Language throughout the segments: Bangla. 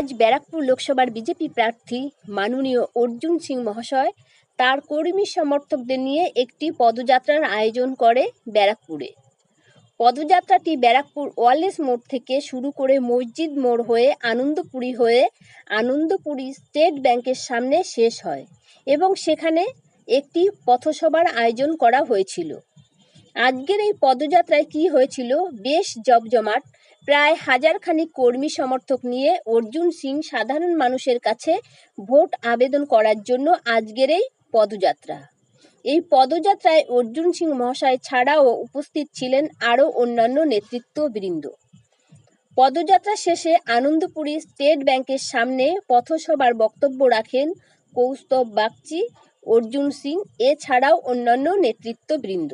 আজ ব্যারাকপুর লোকসভার বিজেপি প্রার্থী মাননীয় অর্জুন সিং মহাশয় তার কর্মী সমর্থকদের নিয়ে একটি পদযাত্রার আয়োজন করে ব্যারাকপুরে। পদযাত্রাটি ব্যারাকপুর ওয়ালেস মোড় থেকে শুরু করে মসজিদ মোড় হয়ে আনন্দপুরি হয়ে আনন্দপুরি স্টেট ব্যাংকের সামনে শেষ হয় এবং সেখানে একটি পথসভার আয়োজন করা হয়েছিল। আজকের এই পদযাত্রায় কি হয়েছিল? বেশ জমজমাট। প্রায় হাজারখানি কর্মী সমর্থক নিয়ে অর্জুন সিং সাধারণ মানুষের কাছে ভোট আবেদন করার জন্য আজকের এই পদযাত্রা। এই পদযাত্রায় অর্জুন সিং মহাশয় ছাড়াও উপস্থিত ছিলেন আরও অন্যান্য নেতৃত্ববৃন্দ। পদযাত্রা শেষে আনন্দপুরি স্টেট ব্যাংকের সামনে পথসভার বক্তব্য রাখেন কৌস্তব বাগচি, অর্জুন সিং, এছাড়াও অন্যান্য নেতৃত্ববৃন্দ।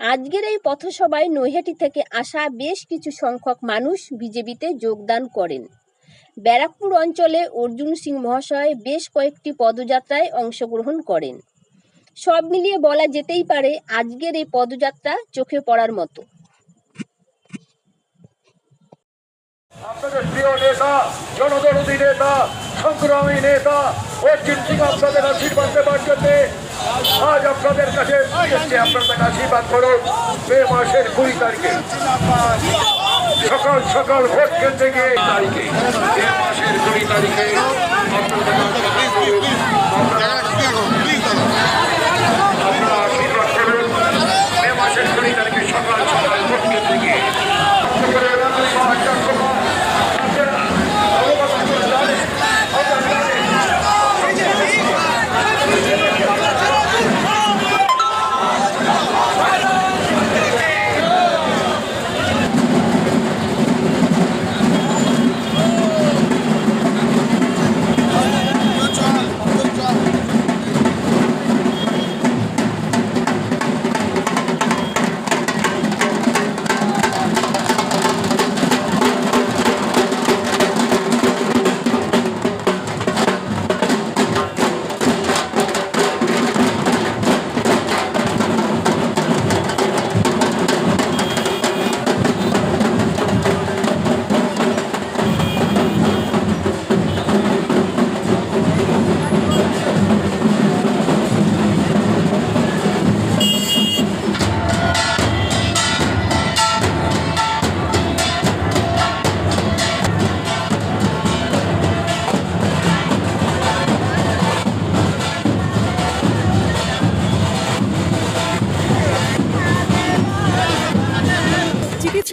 আজকের এই পথসভায় নৈহাটি থেকে আসা বেশ কিছু সংখ্যক মানুষ বিজেপিতে যোগদান করেন। ব্যারাকপুর অঞ্চলে অর্জুন সিং মহাশয় বেশ কয়েকটি পদযাত্রায় অংশগ্রহণ করেন। সব মিলিয়ে বলা যেতেই পারে আজকের এই পদযাত্রা চোখে পড়ার মতো। আপনাদের প্রিয় নেতা নেতা, সংগ্রামী নেতা, অর্জুন সিং আপনাদের আশীর্বাদ দেবার জন্য আজ আপনাদের কাছে আপনাদের আশীর্বাদ করুন। মে মাসের কুড়ি তারিখে। সকাল সকাল ভোট কেন্দ্রে গিয়ে তারিখে। মে মাসের কুড়ি তারিখে